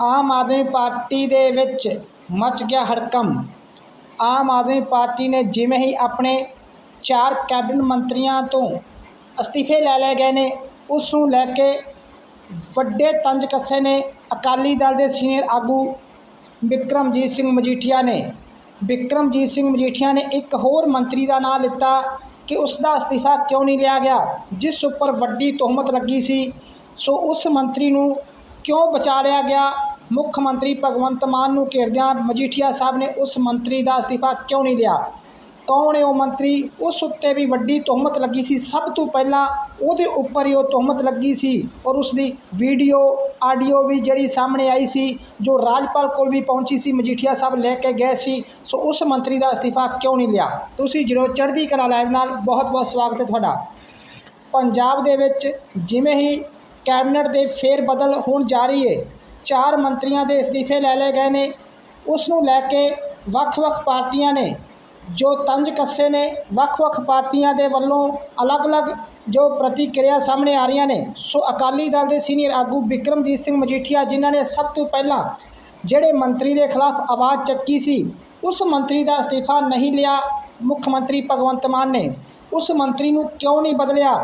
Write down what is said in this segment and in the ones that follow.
Aam Aadmi party ਦੇ ਵਿੱਚ much ਗਿਆ ਹੜਕੰਪ। ਆਮ ਆਦਮੀ ਪਾਰਟੀ ਨੇ ਜਿਵੇਂ ਹੀ ਆਪਣੇ ਚਾਰ ਕੈਬਨਿਟ ਮੰਤਰੀਆਂ ਤੋਂ ਅਸਤੀਫੇ ਲੈ ਲਏ ਗਏ ਨੇ ਉਸ ਨੂੰ ਲੈ ਕੇ ਵੱਡੇ ਤੰਜ ਕੱਸੇ ਨੇ ਅਕਾਲੀ ਦਲ ਦੇ ਸੀਨੀਅਰ ਆਗੂ ਬਿਕਰਮਜੀਤ ਸਿੰਘ ਮਜੀਠੀਆ ਨੇ। ਬਿਕਰਮਜੀਤ ਸਿੰਘ ਮਜੀਠੀਆ ਨੇ ਇੱਕ ਹੋਰ ਮੰਤਰੀ ਦਾ ਨਾਮ ਲਿੱਤਾ ਕਿ ਉਸ ਦਾ ਅਸਤੀਫਾ ਕਿਉਂ ਨਹੀਂ ਲਿਆ ਗਿਆ? ਜਿਸ ਉੱਪਰ ਵੱਡੀ ਤੋਹਮਤ ਲੱਗੀ ਸੀ, ਸੋ ਉਸ ਮੰਤਰੀ ਨੂੰ ਕਿਉਂ ਬਚਾ ਲਿਆ ਗਿਆ? ਮੁੱਖ ਮੰਤਰੀ ਭਗਵੰਤ ਮਾਨ ਨੂੰ ਘੇਰਦਿਆਂ ਮਜੀਠੀਆ ਸਾਹਿਬ ਨੇ ਉਸ ਮੰਤਰੀ ਦਾ ਅਸਤੀਫਾ ਕਿਉਂ ਨਹੀਂ ਲਿਆ? ਕੌਣ ਹੈ ਉਹ ਮੰਤਰੀ? ਉਸ ਉੱਤੇ ਵੀ ਵੱਡੀ ਤੋਹਮਤ ਲੱਗੀ ਸੀ। ਸਭ ਤੋਂ ਪਹਿਲਾਂ ਉਹਦੇ ਉੱਪਰ ਹੀ ਉਹ ਤੋਹਮਤ ਲੱਗੀ ਸੀ ਔਰ ਉਸ ਦੀ ਵੀਡੀਓ, ਆਡੀਓ ਵੀ ਜਿਹੜੀ ਸਾਹਮਣੇ ਆਈ ਸੀ, ਜੋ ਰਾਜਪਾਲ ਕੋਲ ਵੀ ਪਹੁੰਚੀ ਸੀ, ਮਜੀਠੀਆ ਸਾਹਿਬ ਲੈ ਕੇ ਗਏ ਸੀ, ਸੋ ਉਸ ਮੰਤਰੀ ਦਾ ਅਸਤੀਫਾ ਕਿਉਂ ਨਹੀਂ ਲਿਆ? ਤੁਸੀਂ ਜਦੋਂ ਚੜ੍ਹਦੀ ਕਲਾ ਲਾਈਵ ਨਾਲ ਬਹੁਤ ਬਹੁਤ ਸਵਾਗਤ ਹੈ ਤੁਹਾਡਾ। ਪੰਜਾਬ ਦੇ ਵਿੱਚ ਜਿਵੇਂ ਹੀ ਕੈਬਨਿਟ ਦੇ ਫੇਰ ਬਦਲ ਹੋਣ ਜਾ ਰਹੀ ਹੈ ਚਾਰ ਮੰਤਰੀਆਂ ਦੇ ਅਸਤੀਫੇ ਲੈ ਲਏ ਗਏ ਨੇ। ਉਸ ਨੂੰ ਲੈ ਕੇ ਵੱਖ-ਵੱਖ ਪਾਰਟੀਆਂ ਨੇ, ਜੋ ਤੰਜ ਕੱਸੇ ਨੇ ਵੱਖ-ਵੱਖ ਪਾਰਟੀਆਂ ਦੇ ਵੱਲੋਂ ਅਲੱਗ-ਅਲੱਗ ਜੋ ਪ੍ਰਤੀਕਿਰਿਆ ਸਾਹਮਣੇ ਆ ਰਹੀਆਂ ਨੇ। ਸੋ ਅਕਾਲੀ ਦਲ ਦੇ ਸੀਨੀਅਰ ਆਗੂ ਬਿਕਰਮਜੀਤ ਸਿੰਘ ਮਜੀਠੀਆ, ਜਿਨ੍ਹਾਂ ਨੇ ਸਭ ਤੋਂ ਪਹਿਲਾਂ ਜਿਹੜੇ ਮੰਤਰੀ ਦੇ ਖਿਲਾਫ ਆਵਾਜ਼ ਚੱਕੀ ਸੀ, ਉਸ ਮੰਤਰੀ ਦਾ ਅਸਤੀਫਾ ਨਹੀਂ ਲਿਆ ਮੁੱਖ ਮੰਤਰੀ ਭਗਵੰਤ ਮਾਨ ਨੇ। ਉਸ ਮੰਤਰੀ ਨੂੰ ਕਿਉਂ ਨਹੀਂ ਬਦਲਿਆ?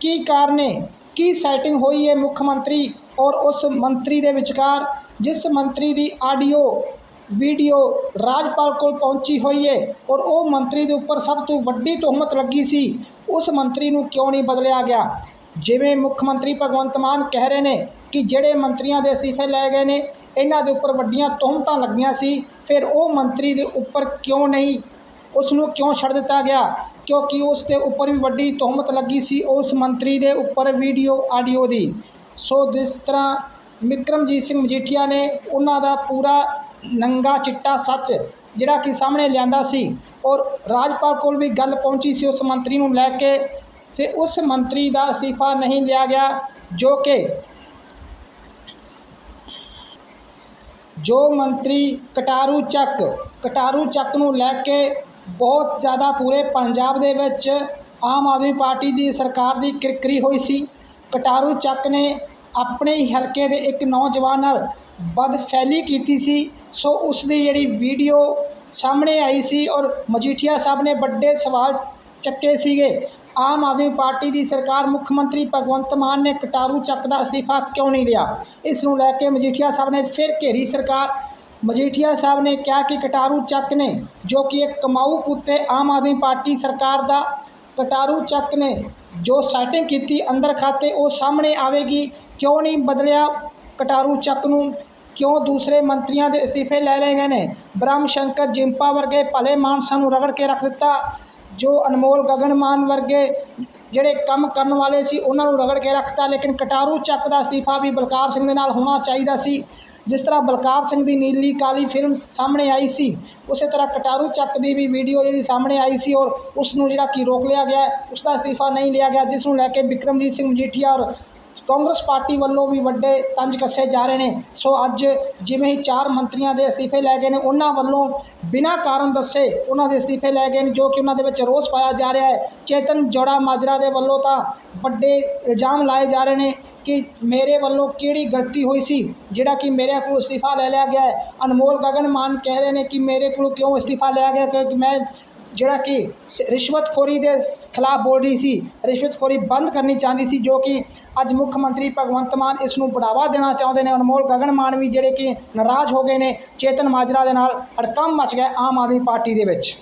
ਕੀ ਕਾਰਨ ਨੇ? ਕੀ ਸੈਟਿੰਗ ਹੋਈ ਹੈ ਮੁੱਖ ਮੰਤਰੀ? ਔਰ ਉਸ ਮੰਤਰੀ ਦੇ ਵਿਚਕਾਰ ਜਿਸ ਮੰਤਰੀ ਦੀ ਆਡੀਓ, ਵੀਡੀਓ ਰਾਜਪਾਲ ਕੋਲ ਪਹੁੰਚੀ ਹੋਈ ਹੈ ਔਰ ਉਹ ਮੰਤਰੀ ਦੇ ਉੱਪਰ ਸਭ ਤੋਂ ਵੱਡੀ ਤੋਹਮਤ ਲੱਗੀ ਸੀ, ਉਸ ਮੰਤਰੀ ਨੂੰ ਕਿਉਂ ਨਹੀਂ ਬਦਲਿਆ ਗਿਆ? ਜਿਵੇਂ ਮੁੱਖ ਮੰਤਰੀ ਭਗਵੰਤ ਮਾਨ ਕਹਿ ਰਹੇ ਨੇ ਕਿ ਜਿਹੜੇ ਮੰਤਰੀਆਂ ਦੇ ਅਸਤੀਫੇ ਲਏ ਗਏ ਨੇ, ਇਹਨਾਂ ਦੇ ਉੱਪਰ ਵੱਡੀਆਂ ਤੋਹਮਤਾਂ ਲੱਗੀਆਂ ਸੀ, ਫਿਰ ਉਹ ਮੰਤਰੀ ਦੇ ਉੱਪਰ ਕਿਉਂ ਨਹੀਂ, ਉਸ ਨੂੰ ਕਿਉਂ ਛੱਡ ਦਿੱਤਾ ਗਿਆ? ਕਿਉਂਕਿ ਉਸ ਦੇ ਉੱਪਰ ਵੀ ਵੱਡੀ ਤੋਹਮਤ ਲੱਗੀ ਸੀ, ਉਸ ਮੰਤਰੀ ਦੇ ਉੱਪਰ ਵੀਡੀਓ, ਆਡੀਓ ਦੀ। ਸੋ ਜਿਸ ਤਰ੍ਹਾਂ ਵਿਕਰਮਜੀਤ ਸਿੰਘ ਮਜੀਠੀਆ ਨੇ ਉਹਨਾਂ ਦਾ ਪੂਰਾ ਨੰਗਾ ਚਿੱਟਾ ਸੱਚ ਜਿਹੜਾ ਕਿ ਸਾਹਮਣੇ ਲਿਆਂਦਾ ਸੀ ਔਰ ਰਾਜਪਾਲ ਕੋਲ ਵੀ ਗੱਲ ਪਹੁੰਚੀ ਸੀ ਉਸ ਮੰਤਰੀ ਨੂੰ ਲੈ ਕੇ ਤੇ ਉਸ ਮੰਤਰੀ ਦਾ ਅਸਤੀਫਾ ਨਹੀਂ ਲਿਆ ਗਿਆ, ਜੋ ਕਿ ਜੋ ਮੰਤਰੀ ਕਟਾਰੂ ਚੱਕ ਕਟਾਰੂ ਚੱਕ ਨੂੰ ਲੈ ਕੇ ਬਹੁਤ ਜ਼ਿਆਦਾ ਪੂਰੇ ਪੰਜਾਬ ਦੇ ਵਿੱਚ ਆਮ ਆਦਮੀ ਪਾਰਟੀ ਦੀ ਸਰਕਾਰ ਦੀ ਕਿਰਕਰੀ ਹੋਈ ਸੀ। ਕਟਾਰੂ ਚੱਕ ਨੇ ਆਪਣੇ ਹੀ ਹਲਕੇ ਦੇ ਇੱਕ ਨੌਜਵਾਨ ਨਾਲ ਬਦਫੈਲੀ ਕੀਤੀ ਸੀ। ਸੋ ਉਸ ਦੀ ਜਿਹੜੀ ਵੀਡੀਓ ਸਾਹਮਣੇ ਆਈ ਸੀ ਔਰ ਮਜੀਠੀਆ ਸਾਹਿਬ ਨੇ ਵੱਡੇ ਸਵਾਲ ਚੱਕੇ ਸੀਗੇ। ਆਮ ਆਦਮੀ ਪਾਰਟੀ ਦੀ ਸਰਕਾਰ ਮੁੱਖ ਮੰਤਰੀ ਭਗਵੰਤ ਮਾਨ ਨੇ ਕਟਾਰੂ ਚੱਕ ਦਾ ਅਸਤੀਫਾ ਕਿਉਂ ਨਹੀਂ ਲਿਆ? ਇਸ ਨੂੰ ਲੈ ਕੇ ਮਜੀਠੀਆ ਸਾਹਿਬ ਨੇ ਫਿਰ ਘੇਰੀ ਸਰਕਾਰ। ਮਜੀਠੀਆ ਸਾਹਿਬ ਨੇ ਕਿਹਾ ਕਿ ਕਟਾਰੂ ਚੱਕ ਨੇ, ਜੋ ਕਿ ਇੱਕ ਕਮਾਊ ਪੁੱਤੇ ਆਮ ਆਦਮੀ ਪਾਰਟੀ ਸਰਕਾਰ ਦਾ ਕਟਾਰੂ ਚੱਕ ਨੇ ਜੋ ਸੈਟਿੰਗ ਕੀਤੀ ਅੰਦਰ ਖਾਤੇ, ਉਹ ਸਾਹਮਣੇ ਆਵੇਗੀ। ਕਿਉਂ ਨਹੀਂ ਬਦਲਿਆ ਕਟਾਰੂ ਚੱਕ ਨੂੰ? ਕਿਉਂ ਦੂਸਰੇ ਮੰਤਰੀਆਂ ਦੇ ਅਸਤੀਫੇ ਲੈ ਲਏ ਗਏ ਨੇ? ਬ੍ਰਹਮ ਸ਼ੰਕਰ ਜਿੰਪਾ ਵਰਗੇ ਭਲੇ ਮਾਨਸਾਂ ਨੂੰ ਰਗੜ ਕੇ ਰੱਖ ਦਿੱਤਾ। ਜੋ ਅਨਮੋਲ ਗਗਨ ਮਾਨ ਵਰਗੇ ਜਿਹੜੇ ਕੰਮ ਕਰਨ ਵਾਲੇ ਸੀ, ਉਹਨਾਂ ਨੂੰ ਰਗੜ ਕੇ ਰੱਖਤਾ। ਲੇਕਿਨ ਕਟਾਰੂ ਚੱਕ ਦਾ ਅਸਤੀਫਾ ਵੀ ਬਲਕਾਰ ਸਿੰਘ ਦੇ ਨਾਲ ਹੋਣਾ ਚਾਹੀਦਾ ਸੀ। ਜਿਸ ਤਰ੍ਹਾਂ ਬਲਕਾਰ ਸਿੰਘ ਦੀ ਨੀਲੀ ਕਾਲੀ ਫਿਲਮ ਸਾਹਮਣੇ ਆਈ ਸੀ, ਉਸੇ ਤਰ੍ਹਾਂ ਕਟਾਰੂ ਚੱਕ ਦੀ ਵੀ ਵੀਡੀਓ ਜਿਹੜੀ ਸਾਹਮਣੇ ਆਈ ਸੀ ਔਰ ਉਸ ਨੂੰ ਜਿਹੜਾ ਕਿ ਰੋਕ ਲਿਆ ਗਿਆ ਉਸ ਦਾ ਅਸਤੀਫਾ ਨਹੀਂ ਲਿਆ ਗਿਆ ਜਿਸ ਨੂੰ ਲੈ ਕੇ ਬਿਕਰਮਜੀਤ ਸਿੰਘ ਮਜੀਠੀਆ ਔਰ ਕਾਂਗਰਸ ਪਾਰਟੀ ਵੱਲੋਂ ਵੀ ਵੱਡੇ ਤੰਜ ਕੱਸੇ ਜਾ ਰਹੇ ਨੇ। ਸੋ ਅੱਜ ਜਿਵੇਂ ਹੀ ਚਾਰ ਮੰਤਰੀਆਂ ਦੇ ਅਸਤੀਫੇ ਲੈ ਗਏ ਨੇ, ਉਹਨਾਂ ਵੱਲੋਂ ਬਿਨਾਂ ਕਾਰਨ ਦੱਸੇ ਉਹਨਾਂ ਦੇ ਅਸਤੀਫੇ ਲੈ ਗਏ ਨੇ, ਜੋ ਕਿ ਉਹਨਾਂ ਦੇ ਵਿੱਚ ਰੋਸ ਪਾਇਆ ਜਾ ਰਿਹਾ ਹੈ। ਚੇਤਨ ਜੋੜਾ ਮਾਜਰਾ ਦੇ ਵੱਲੋਂ ਤਾਂ ਵੱਡੇ ਇਲਜ਼ਾਮ ਲਾਏ ਜਾ ਰਹੇ ਨੇ ਕਿ ਮੇਰੇ ਵੱਲੋਂ ਕਿਹੜੀ ਗਲਤੀ ਹੋਈ ਸੀ, ਜਿਹੜਾ ਕਿ ਮੇਰੇ ਕੋਲ ਅਸਤੀਫਾ ਲੈ ਲਿਆ ਗਿਆ ਹੈ। ਅਨਮੋਲ ਗਗਨ ਮਾਨ ਕਹਿ ਰਹੇ ਨੇ ਕਿ ਮੇਰੇ ਕੋਲ ਕਿਉਂ ਅਸਤੀਫਾ ਲਿਆ ਗਿਆ? ਕਿਉਂਕਿ ਮੈਂ ਜਿਹੜਾ ਕਿ ਰਿਸ਼ਵਤਖੋਰੀ ਦੇ ਖਿਲਾਫ ਬੋਲ ਰਹੀ ਸੀ, ਰਿਸ਼ਵਤਖੋਰੀ ਬੰਦ ਕਰਨੀ ਚਾਹੁੰਦੀ ਸੀ, ਜੋ ਕਿ ਅੱਜ ਮੁੱਖ ਮੰਤਰੀ ਭਗਵੰਤ ਮਾਨ ਇਸ ਨੂੰ ਬੜਾਵਾ ਦੇਣਾ ਚਾਹੁੰਦੇ ਨੇ। ਅਨਮੋਲ ਗਗਨ ਮਾਨ ਵੀ ਜਿਹੜੇ ਕਿ ਨਾਰਾਜ਼ ਹੋ ਗਏ ਨੇ, ਚੇਤਨ ਮਾਜਰਾ ਦੇ ਨਾਲ ਹੜਕੰਮ ਮਚ ਗਿਆ ਆਮ ਆਦਮੀ ਪਾਰਟੀ ਦੇ ਵਿੱਚ।